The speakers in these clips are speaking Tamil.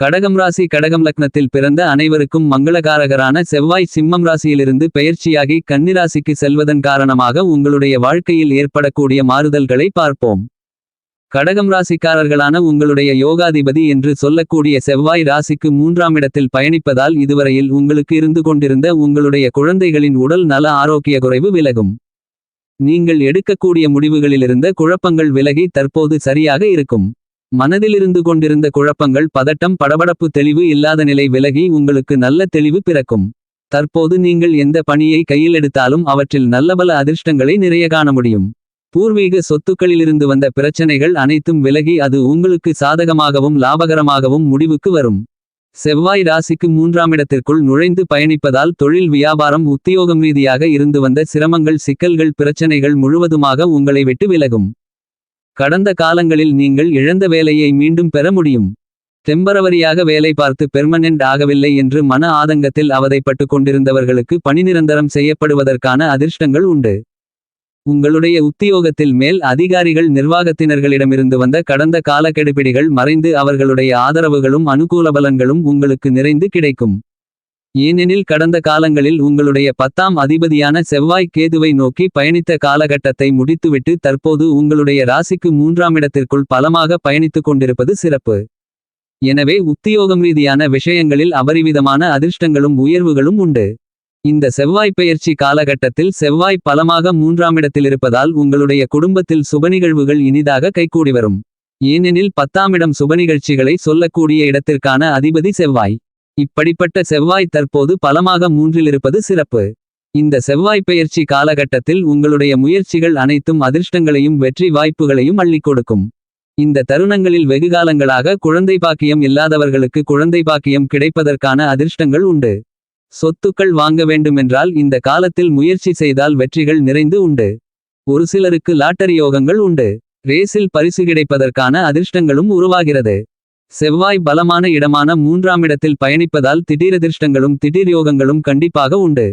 கடகம் ராசி கடகம் லக்னத்தில் பிறந்த அனைவருக்கும் மங்களகாரகரான செவ்வாய் சிம்மம் ராசியிலிருந்து பெயர்ச்சியாகி கன்னிராசிக்கு செல்வதன் காரணமாக உங்களுடைய வாழ்க்கையில் ஏற்படக்கூடிய மாறுதல்களை பார்ப்போம். கடகம் ராசிக்காரர்களான உங்களுடைய யோகாதிபதி என்று சொல்லக்கூடிய செவ்வாய் ராசிக்கு மூன்றாம் இடத்தில் பயணிப்பதால் இதுவரையில் உங்களுக்கு இருந்து கொண்டிருந்த உங்களுடைய குழந்தைகளின் உடல் நல ஆரோக்கிய குறைவு விலகும். நீங்கள் எடுக்கக்கூடிய முடிவுகளிலிருந்த குழப்பங்கள் விலகி தற்போது சரியாக இருக்கும். மனதிலிருந்து கொண்டிருந்த குழப்பங்கள் பதட்டம் படபடப்பு தெளிவு இல்லாத நிலை விலகி உங்களுக்கு நல்ல தெளிவு பிறக்கும். தற்போது நீங்கள் எந்த பணியை கையில் எடுத்தாலும் அவற்றில் நல்லபல அதிர்ஷ்டங்களை நிறைய காண முடியும். பூர்வீக சொத்துக்களிலிருந்து வந்த பிரச்சனைகள் அனைத்தும் விலகி அது உங்களுக்கு சாதகமாகவும் லாபகரமாகவும் முடிவுக்கு வரும். செவ்வாய் ராசிக்கு மூன்றாம் இடத்திற்குள் நுழைந்து பயணிப்பதால் தொழில் வியாபாரம் உத்தியோகம் ரீதியாக இருந்து வந்த சிரமங்கள் சிக்கல்கள் பிரச்சனைகள் முழுவதுமாக உங்களை விட்டு விலகும். கடந்த காலங்களில் நீங்கள் இழந்த வேலையை மீண்டும் பெற முடியும். டெம்பரவரியாக வேலை பார்த்து பெர்மனென்ட் ஆகவில்லை என்று மன ஆதங்கத்தில் அவதைப்பட்டு கொண்டிருந்தவர்களுக்கு பணி நிரந்தரம் செய்யப்படுவதற்கான அதிர்ஷ்டங்கள் உண்டு. உங்களுடைய உத்தியோகத்தில் மேல் அதிகாரிகள் நிர்வாகத்தினர்களிடமிருந்து வந்த கடந்த கால கெடுபிடிகள் மறைந்து அவர்களுடைய ஆதரவுகளும் அனுகூல பலன்களும் உங்களுக்கு நிறைந்து கிடைக்கும். ஏனெனில் கடந்த காலங்களில் உங்களுடைய பத்தாம் அதிபதியான செவ்வாய் கேதுவை நோக்கி பயணித்த காலகட்டத்தை முடித்துவிட்டு தற்போது உங்களுடைய ராசிக்கு மூன்றாம் இடத்திற்குள் பலமாக பயணித்துக் கொண்டிருப்பது சிறப்பு. எனவே உத்தியோகம் ரீதியான விஷயங்களில் அபரிவிதமான அதிர்ஷ்டங்களும் உயர்வுகளும் உண்டு. இந்த செவ்வாய் பெயர்ச்சி காலகட்டத்தில் செவ்வாய் பலமாக மூன்றாம் இடத்திலிருப்பதால் உங்களுடைய குடும்பத்தில் சுபநிகழ்வுகள் இனிதாக கைகூடி வரும். ஏனெனில் பத்தாமிடம் சுபநிகழ்ச்சிகளை சொல்லக்கூடிய இடத்திற்கான அதிபதி செவ்வாய். இப்படிப்பட்ட செவ்வாய் தற்போது பலமாக மூன்றிலிருப்பது சிறப்பு. இந்த செவ்வாய் பெயர்ச்சி காலகட்டத்தில் உங்களுடைய முயற்சிகள் அனைத்தும் அதிர்ஷ்டங்களையும் வெற்றி வாய்ப்புகளையும் அள்ளிக் கொடுக்கும். இந்த தருணங்களில் வெகுகாலங்களாக குழந்தை பாக்கியம் இல்லாதவர்களுக்கு குழந்தை பாக்கியம் கிடைப்பதற்கான அதிர்ஷ்டங்கள் உண்டு. சொத்துக்கள் வாங்க வேண்டுமென்றால் இந்த காலத்தில் முயற்சி செய்தால் வெற்றிகள் நிறைந்து உண்டு. ஒரு சிலருக்கு லாட்டரி யோகங்கள் உண்டு. ரேஸில் பரிசு கிடைப்பதற்கான அதிர்ஷ்டங்களும் உருவாகிறது. செவ்வாய் பலமான இடமான மூன்றாம் இடத்தில் பயணிப்பதால் திடீரதிர்ஷ்டங்களும் திடீர் யோகங்களும் கண்டிப்பாக உண்டு.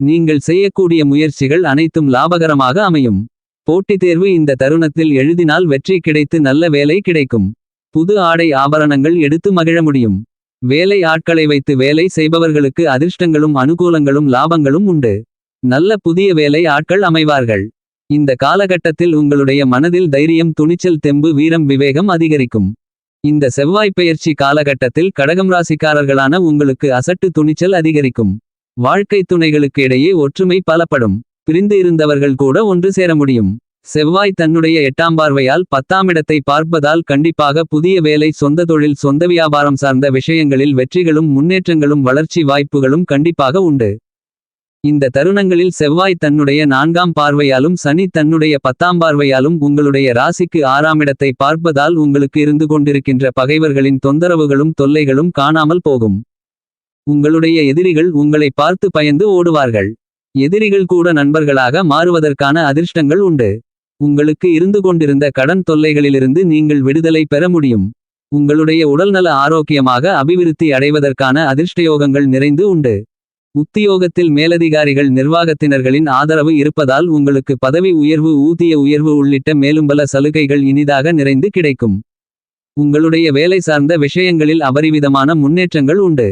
நீங்கள் செய்யக்கூடிய முயற்சிகள் அனைத்தும் லாபகரமாக அமையும். போட்டித் தேர்வு இந்த தருணத்தில் எழுதினால் வெற்றி கிடைத்து நல்ல வேலை கிடைக்கும். புது ஆடை ஆபரணங்கள் எடுத்து மகிழ முடியும். வேலை ஆட்களை வைத்து வேலை செய்பவர்களுக்கு அதிர்ஷ்டங்களும் அனுகூலங்களும் லாபங்களும் உண்டு. நல்ல புதிய வேலை ஆட்கள் அமைவார்கள். இந்த காலகட்டத்தில் உங்களுடைய மனதில் தைரியம் துணிச்சல் தெம்பு வீரம் விவேகம் அதிகரிக்கும். இந்த செவ்வாய் பெயர்ச்சி காலகட்டத்தில் கடகம் ராசிக்காரர்களான உங்களுக்கு அசட்டு துணிச்சல் அதிகரிக்கும். வாழ்க்கை துணைகளுக்கு இடையே ஒற்றுமை பலப்படும். பிரிந்து இருந்தவர்கள் கூட ஒன்று சேர முடியும். செவ்வாய் தன்னுடைய எட்டாம் பார்வையால் பத்தாம் இடத்தை பார்ப்பதால் கண்டிப்பாக புதிய வேலை சொந்த தொழில் சொந்த வியாபாரம் சார்ந்த விஷயங்களில் வெற்றிகளும் முன்னேற்றங்களும் வளர்ச்சி வாய்ப்புகளும் கண்டிப்பாக உண்டு. இந்த தருணங்களில் செவ்வாய் தன்னுடைய நான்காம் பார்வையாலும் சனி தன்னுடைய பத்தாம் பார்வையாலும் உங்களுடைய ராசிக்கு ஆறாமிடத்தை பார்ப்பதால் உங்களுக்கு இருந்து கொண்டிருக்கின்ற பகைவர்களின் தொந்தரவுகளும் தொல்லைகளும் காணாமல் போகும். உங்களுடைய எதிரிகள் உங்களை பார்த்து பயந்து ஓடுவார்கள். எதிரிகள் கூட நண்பர்களாக மாறுவதற்கான அதிர்ஷ்டங்கள் உண்டு. உங்களுக்கு இருந்து கொண்டிருந்த கடன் தொல்லைகளிலிருந்து நீங்கள் விடுதலை பெற முடியும். உங்களுடைய உடல்நல ஆரோக்கியமாக அபிவிருத்தி அடைவதற்கான அதிர்ஷ்டயோகங்கள் நிறைந்து உண்டு. உத்தியோகத்தில் மேலதிகாரிகள் நிர்வாகத்தினர்களின் ஆதரவு இருப்பதால் உங்களுக்கு பதவி உயர்வு ஊதிய உயர்வு உள்ளிட்ட மேலும் பல சலுகைகள் இனிதாக நிறைந்து கிடைக்கும். உங்களுடைய வேலை சார்ந்த விஷயங்களில் அபரிவிதமான முன்னேற்றங்கள் உண்டு.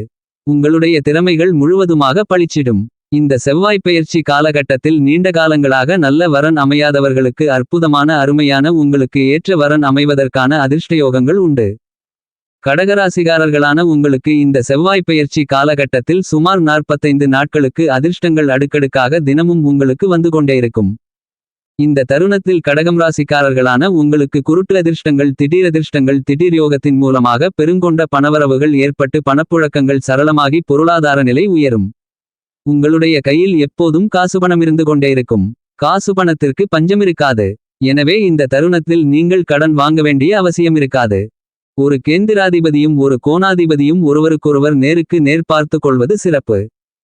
உங்களுடைய திறமைகள் முழுவதுமாக பளிச்சிடும் இந்த செவ்வாய் பயிற்சி காலகட்டத்தில் நீண்ட காலங்களாக நல்ல வரன் அமையாதவர்களுக்கு அற்புதமான அருமையான உங்களுக்கு ஏற்ற வரன் அமைவதற்கான அதிர்ஷ்டயோகங்கள் உண்டு. கடகராசிகாரர்களான உங்களுக்கு இந்த செவ்வாய் பெயர்ச்சி காலகட்டத்தில் சுமார் நாற்பத்தைந்து நாட்களுக்கு அதிர்ஷ்டங்கள் அடுக்கடுக்காக தினமும் உங்களுக்கு வந்து கொண்டே இருக்கும். இந்த தருணத்தில் கடகம் ராசிக்காரர்களான உங்களுக்கு குருட்டு அதிர்ஷ்டங்கள் திடீர் அதிர்ஷ்டங்கள் திடீர் யோகத்தின் மூலமாக பெருங்கொண்ட பணவரவுகள் ஏற்பட்டு பணப்புழக்கங்கள் சரளமாகி பொருளாதார நிலை உயரும். உங்களுடைய கையில் எப்போதும் காசு பணம் இருந்து கொண்டே இருக்கும். காசு பணத்திற்கு பஞ்சம் இருக்காது. எனவே இந்த தருணத்தில் நீங்கள் கடன் வாங்க வேண்டிய அவசியம் இருக்காது. ஒரு கேந்திராதிபதியும் ஒரு கோணாதிபதியும் ஒருவருக்கொருவர் நேருக்கு நேர் பார்த்து கொள்வது சிறப்பு.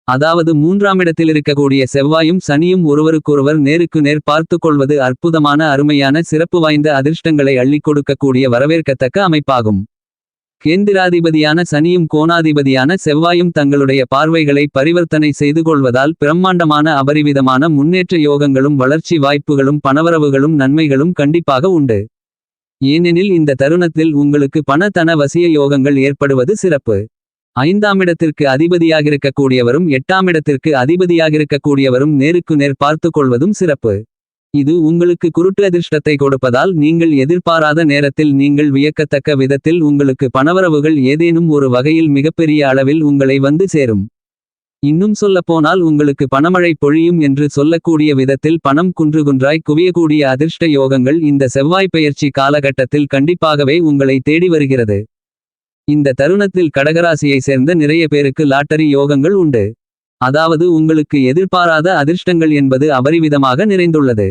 அதாவது மூன்றாம் இடத்தில் இருக்கக்கூடிய செவ்வாயும் சனியும் ஒருவருக்கொருவர் நேருக்கு நேர் பார்த்து கொள்வது அற்புதமான அருமையான சிறப்பு வாய்ந்த அதிர்ஷ்டங்களை அள்ளிக் கொடுக்கக்கூடிய வரவேற்கத்தக்க அமைப்பாகும். கேந்திராதிபதியான சனியும் கோணாதிபதியான செவ்வாயும் தங்களுடைய பார்வைகளை பரிவர்த்தனை செய்து கொள்வதால் பிரம்மாண்டமான அபரிவிதமான முன்னேற்ற யோகங்களும் வளர்ச்சி வாய்ப்புகளும் பணவரவுகளும் நன்மைகளும் கண்டிப்பாக உண்டு. ஏனெனில் இந்த தருணத்தில் உங்களுக்கு பண தன வசிய யோகங்கள் ஏற்படுவது சிறப்பு. ஐந்தாமிடத்திற்கு அதிபதியாகிருக்கக்கூடியவரும் எட்டாமிடத்திற்கு அதிபதியாகிருக்கக்கூடியவரும் நேருக்கு நேர் பார்த்து கொள்வதும் சிறப்பு. இது உங்களுக்கு குருட்டு அதிர்ஷ்டத்தை கொடுப்பதால் நீங்கள் எதிர்பாராத நேரத்தில் நீங்கள் வியக்கத்தக்க விதத்தில் உங்களுக்கு பணவரவுகள் ஏதேனும் ஒரு வகையில் மிகப்பெரிய அளவில் உங்களை வந்து சேரும். இன்னும் சொல்லப்போனால் உங்களுக்கு பணமழை பொழியும் என்று சொல்லக்கூடிய விதத்தில் பணம் குன்றுகுன்றாய் குவியக்கூடிய அதிர்ஷ்ட யோகங்கள் இந்த செவ்வாய் பெயர்ச்சி காலகட்டத்தில் கண்டிப்பாகவே உங்களை தேடி வருகிறது. இந்த தருணத்தில் கடகராசியை சேர்ந்த நிறைய பேருக்கு லாட்டரி யோகங்கள் உண்டு. அதாவது உங்களுக்கு எதிர்பாராத அதிர்ஷ்டங்கள் என்பது அபரிவிதமாக நிறைந்துள்ளது.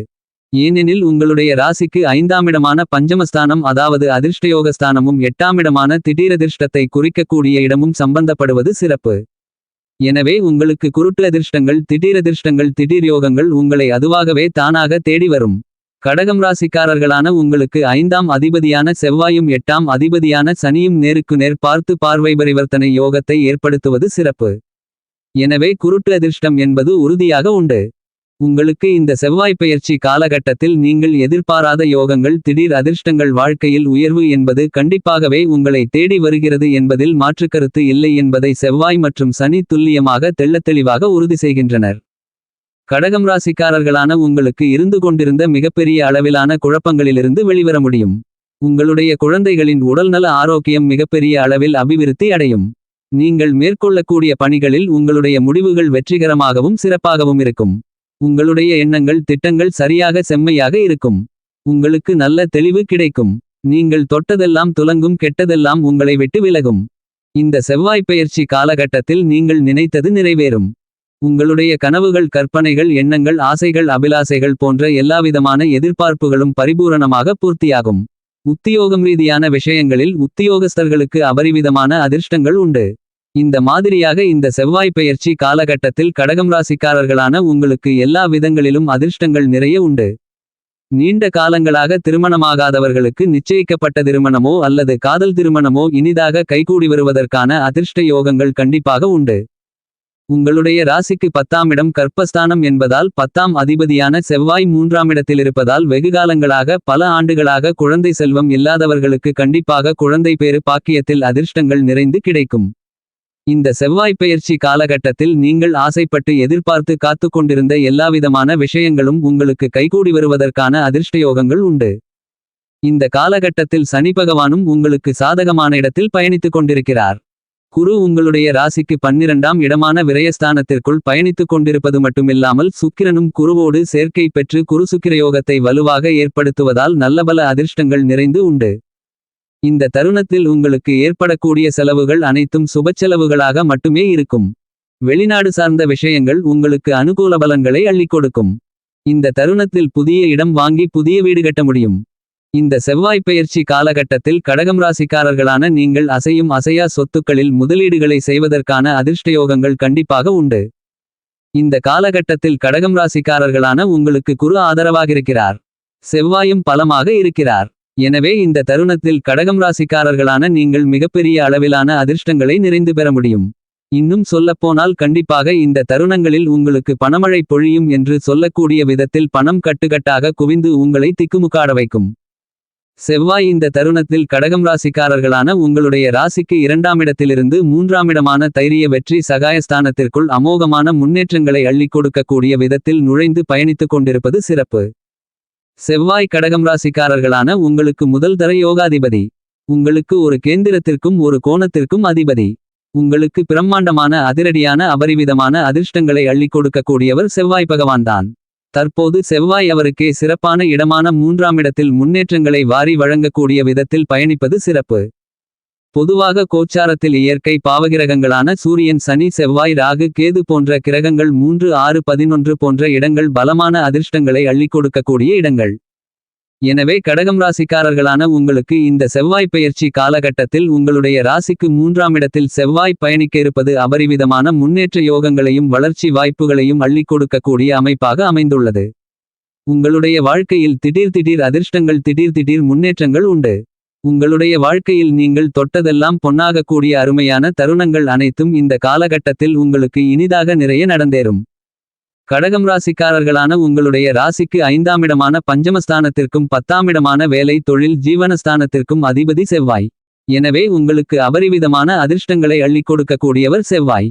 ஏனெனில் உங்களுடைய ராசிக்கு ஐந்தாமிடமான பஞ்சமஸ்தானம் அதாவது அதிர்ஷ்டயோகஸ்தானமும் எட்டாமிடமான திடீரதிர்ஷ்டத்தை குறிக்கக்கூடிய இடமும் சம்பந்தப்படுவது சிறப்பு. எனவே உங்களுக்கு குருட்டு அதிர்ஷ்டங்கள் திடீரதிர்ஷ்டங்கள் திடீர் யோகங்கள் உங்களை அதுவாகவே தானாக தேடி வரும். கடகம் ராசிக்காரர்களான உங்களுக்கு ஐந்தாம் அதிபதியான செவ்வாயும் எட்டாம் அதிபதியான சனியும் நேருக்கு நேர் பார்த்து பார்வை பரிவர்த்தனை யோகத்தை ஏற்படுத்துவது சிறப்பு. எனவே குருட்டு அதிர்ஷ்டம் என்பது உறுதியாக உண்டு. உங்களுக்கு இந்த செவ்வாய் பெயர்ச்சி காலகட்டத்தில் நீங்கள் எதிர்பாராத யோகங்கள் திடீர் அதிர்ஷ்டங்கள் வாழ்க்கையில் உயர்வு என்பது கண்டிப்பாகவே உங்களை தேடி வருகிறது என்பதில் மாற்றுக்கருத்து இல்லை என்பதை செவ்வாய் மற்றும் சனி துல்லியமாக தெள்ளத்தெளிவாக உறுதி செய்கின்றனர். கடகம் ராசிக்காரர்களான உங்களுக்கு இருந்து கொண்டிருந்த மிகப்பெரிய அளவிலான குழப்பங்களிலிருந்து வெளிவர முடியும். உங்களுடைய குழந்தைகளின் உடல்நல ஆரோக்கியம் மிகப்பெரிய அளவில் அபிவிருத்தி அடையும். நீங்கள் மேற்கொள்ளக்கூடிய பணிகளில் உங்களுடைய முடிவுகள் வெற்றிகரமாகவும் சிறப்பாகவும் இருக்கும். உங்களுடைய எண்ணங்கள் திட்டங்கள் சரியாக செம்மையாக இருக்கும். உங்களுக்கு நல்ல தெளிவு கிடைக்கும். நீங்கள் தொட்டதெல்லாம் துலங்கும் கெட்டதெல்லாம் உங்களை விட்டு விலகும். இந்த செவ்வாய் பயிற்சி காலகட்டத்தில் நீங்கள் நினைத்தது நிறைவேறும். உங்களுடைய கனவுகள் கற்பனைகள் எண்ணங்கள் ஆசைகள் அபிலாசைகள் போன்ற எல்லாவிதமான எதிர்பார்ப்புகளும் பரிபூரணமாக பூர்த்தியாகும். உத்தியோகம் ரீதியான விஷயங்களில் உத்தியோகஸ்தர்களுக்கு அபரிவிதமான அதிர்ஷ்டங்கள் உண்டு. இந்த மாதிரியாக இந்த செவ்வாய் பெயர்ச்சி காலகட்டத்தில் கடகம் ராசிக்காரர்களான உங்களுக்கு எல்லா விதங்களிலும் அதிர்ஷ்டங்கள் நிறைய உண்டு. நீண்ட காலங்களாக திருமணமாகாதவர்களுக்கு நிச்சயிக்கப்பட்ட திருமணமோ அல்லது காதல் திருமணமோ இனிதாக கைகூடி வருவதற்கான அதிர்ஷ்ட யோகங்கள் கண்டிப்பாக உண்டு. உங்களுடைய ராசிக்கு பத்தாம் இடம் கற்பஸ்தானம் என்பதால் பத்தாம் அதிபதியான செவ்வாய் மூன்றாம் இடத்தில் இருப்பதால் வெகுகாலங்களாக பல ஆண்டுகளாக குழந்தை செல்வம் இல்லாதவர்களுக்கு கண்டிப்பாக குழந்தை பேறு பாக்கியத்தில் அதிர்ஷ்டங்கள் நிறைந்து கிடைக்கும். இந்த செவ்வாய் பெயர்ச்சி காலகட்டத்தில் நீங்கள் ஆசைப்பட்டு எதிர்பார்த்து காத்து கொண்டிருந்த எல்லாவிதமான விஷயங்களும் உங்களுக்கு கைகூடி வருவதற்கான அதிர்ஷ்டயோகங்கள் உண்டு. இந்த காலகட்டத்தில் சனி பகவானும் உங்களுக்கு சாதகமான இடத்தில் பயணித்துக் கொண்டிருக்கிறார். குரு உங்களுடைய ராசிக்கு பன்னிரண்டாம் இடமான விரயஸ்தானத்திற்குள் பயணித்துக் கொண்டிருப்பது மட்டுமில்லாமல் சுக்கிரனும் குருவோடு சேர்க்கை பெற்று குரு சுக்கிரயோகத்தை வலுவாக ஏற்படுத்துவதால் நல்லபல அதிர்ஷ்டங்கள் நிறைந்து உண்டு. இந்த தருணத்தில் உங்களுக்கு ஏற்படக்கூடிய செலவுகள் அனைத்தும் சுபச்செலவுகளாக மட்டுமே இருக்கும். வெளிநாடு சார்ந்த விஷயங்கள் உங்களுக்கு அனுகூல பலன்களை அள்ளிக் கொடுக்கும். இந்த தருணத்தில் புதிய இடம் வாங்கி புதிய வீடு கட்ட முடியும். இந்த செவ்வாய் பயிற்சி காலகட்டத்தில் கடகம் ராசிக்காரர்களான நீங்கள் அசையும் அசையா சொத்துக்களில் முதலீடுகளை செய்வதற்கான அதிர்ஷ்டயோகங்கள் கண்டிப்பாக உண்டு. இந்த காலகட்டத்தில் கடகம் ராசிக்காரர்களான உங்களுக்கு குரு ஆதரவாகிருக்கிறார் செவ்வாயும் பலமாக இருக்கிறார். எனவே இந்த தருணத்தில் கடகம் ராசிக்காரர்களான நீங்கள் மிகப்பெரிய அளவிலான அதிர்ஷ்டங்களை நிறைந்து பெற முடியும். இன்னும் சொல்லப்போனால் கண்டிப்பாக இந்த தருணங்களில் உங்களுக்கு பணமழை பொழியும் என்று சொல்லக்கூடிய விதத்தில் பணம் கட்டுக்கட்டாக குவிந்து உங்களை திக்குமுக்காட வைக்கும். செவ்வாய் இந்த தருணத்தில் கடகம் ராசிக்காரர்களான உங்களுடைய ராசிக்கு இரண்டாமிடத்திலிருந்து மூன்றாமிடமான தைரிய வெற்றி சகாயஸ்தானத்திற்குள் அமோகமான முன்னேற்றங்களை அள்ளிக் கொடுக்கக்கூடிய விதத்தில் நுழைந்து பயணித்துக் கொண்டிருப்பது சிறப்பு. செவ்வாய் கடகம் ராசிக்காரர்களான உங்களுக்கு முதல் தர யோகாதிபதி. உங்களுக்கு ஒரு கேந்திரத்திற்கும் ஒரு கோணத்திற்கும் அதிபதி. உங்களுக்கு பிரம்மாண்டமான அதிரடியான அபரிவிதமான அதிர்ஷ்டங்களை அள்ளிக் கொடுக்கக்கூடியவர் செவ்வாய் பகவான்தான் தற்போது செவ்வாய் அவருக்கே சிறப்பான இடமான மூன்றாம் இடத்தில் முன்னேற்றங்களை வாரி வழங்கக்கூடிய விதத்தில் பயணிப்பது சிறப்பு. பொதுவாக கோச்சாரத்தில் இயற்கை பாவகிரகங்களான சூரியன் சனி செவ்வாய் ராகு கேது போன்ற கிரகங்கள் மூன்று ஆறு பதினொன்று போன்ற இடங்கள் பலமான அதிர்ஷ்டங்களை அள்ளிக் கொடுக்கக்கூடிய இடங்கள். எனவே கடகம் ராசிக்காரர்களான உங்களுக்கு இந்த செவ்வாய் பெயர்ச்சி காலகட்டத்தில் உங்களுடைய ராசிக்கு மூன்றாம் இடத்தில் செவ்வாய் பயணிக்க இருப்பது அபரிவிதமான முன்னேற்ற யோகங்களையும் வளர்ச்சி வாய்ப்புகளையும் அள்ளிக் கொடுக்கக்கூடிய அமைப்பாக அமைந்துள்ளது. உங்களுடைய வாழ்க்கையில் திடீர் திடீர் அதிர்ஷ்டங்கள் திடீர் திடீர் முன்னேற்றங்கள் உண்டு. உங்களுடைய வாழ்க்கையில் நீங்கள் தொட்டதெல்லாம் பொன்னாகக்கூடிய அருமையான தருணங்கள் அனைத்தும் இந்த காலகட்டத்தில் உங்களுக்கு இனிதாக நிறைய நடந்தேறும். கடகம் ராசிக்காரர்களான உங்களுடைய ராசிக்கு ஐந்தாமிடமான பஞ்சமஸ்தானத்திற்கும் பத்தாமிடமான வேலை தொழில் ஜீவனஸ்தானத்திற்கும் அதிபதி செவ்வாய். எனவே உங்களுக்கு அபரிவிதமான அதிர்ஷ்டங்களை அள்ளிக் கொடுக்கக்கூடியவர் செவ்வாய்.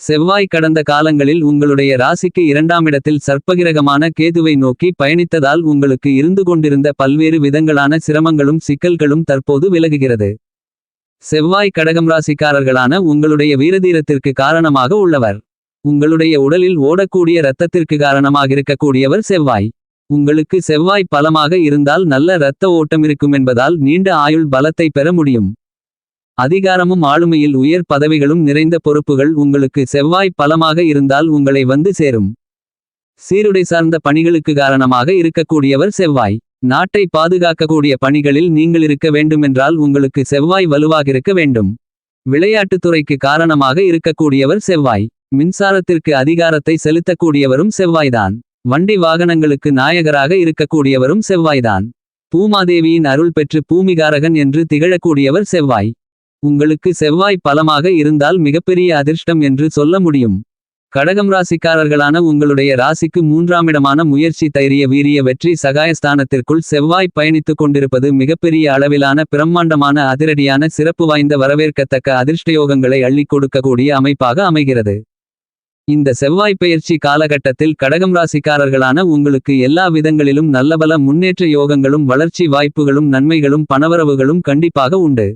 செவ்வாய் கடந்த காலங்களில் உங்களுடைய ராசிக்கு இரண்டாம் இடத்தில் சர்ப்பகிரகமான கேதுவை நோக்கி பயணித்ததால் உங்களுக்கு இருந்து கொண்டிருந்த பல்வேறு விதங்களான சிரமங்களும் சிக்கல்களும் தற்போது விலகுகிறது. செவ்வாய் கடகம் ராசிக்காரர்களான உங்களுடைய வீரதீரத்திற்கு காரணமாக உள்ளவர். உங்களுடைய உடலில் ஓடக்கூடிய இரத்தத்திற்கு காரணமாகிருக்கக்கூடியவர் செவ்வாய். உங்களுக்கு செவ்வாய் பலமாக இருந்தால் நல்ல இரத்த ஓட்டம் இருக்கும் என்பதால் நீண்ட ஆயுள் பலத்தை பெற முடியும். அதிகாரமும் ஆளுமையில் உயர் பதவிகளும் நிறைந்த பொறுப்புகள் உங்களுக்கு செவ்வாய் பலமாக இருந்தால் உங்களை வந்து சேரும். சீருடை சார்ந்த பணிகளுக்கு காரணமாக இருக்கக்கூடியவர் செவ்வாய். நாட்டை பாதுகாக்கக்கூடிய பணிகளில் நீங்கள் இருக்க வேண்டுமென்றால் உங்களுக்கு செவ்வாய் வலுவாக இருக்க வேண்டும் விளையாட்டுத்துறைக்கு காரணமாக இருக்கக்கூடியவர் செவ்வாய். மின்சாரத்திற்கு அதிகாரத்தை செலுத்தக்கூடியவரும் செவ்வாய்தான். வண்டி வாகனங்களுக்கு நாயகராக இருக்கக்கூடியவரும் செவ்வாய்தான். பூமாதேவியின் அருள் பெற்று பூமிகாரகன் என்று திகழக்கூடியவர் செவ்வாய். உங்களுக்கு செவ்வாய் பலமாக இருந்தால் மிகப்பெரிய அதிர்ஷ்டம் என்று சொல்ல முடியும். கடகம் ராசிக்காரர்களான உங்களுடைய ராசிக்கு மூன்றாமிடமான முயற்சி தைரிய வீரிய வெற்றி சகாயஸ்தானத்திற்குள் செவ்வாய் பயணித்துக் கொண்டிருப்பது மிகப்பெரிய அளவிலான பிரம்மாண்டமான அதிரடியான சிறப்பு வாய்ந்த வரவேற்கத்தக்க அதிர்ஷ்டயோகங்களை அள்ளிக் கொடுக்கக்கூடிய அமைப்பாக அமைகிறது. இந்த செவ்வாய் பெயர்ச்சி காலகட்டத்தில் கடகம் ராசிக்காரர்களான உங்களுக்கு எல்லா விதங்களிலும் நல்லபல முன்னேற்ற யோகங்களும் வளர்ச்சி வாய்ப்புகளும் நன்மைகளும் பணவரவுகளும் கண்டிப்பாக உண்டு.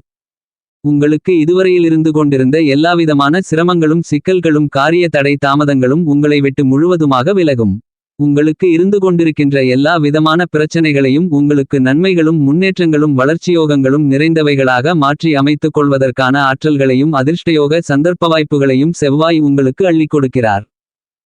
உங்களுக்கு இதுவரையில் இருந்து கொண்டிருந்த எல்லாவிதமான சிரமங்களும் சிக்கல்களும் காரிய தடை தாமதங்களும் உங்களை விட்டு முழுவதுமாக விலகும். உங்களுக்கு இருந்து கொண்டிருக்கின்ற எல்லா விதமான பிரச்சனைகளையும் உங்களுக்கு நன்மைகளும் முன்னேற்றங்களும் வளர்ச்சியோகங்களும் நிறைந்தவைகளாக மாற்றி அமைத்துக் கொள்வதற்கான ஆற்றல்களையும் அதிர்ஷ்டயோக சந்தர்ப்ப வாய்ப்புகளையும் செவ்வாய் உங்களுக்கு அள்ளிக் கொடுக்கிறார்.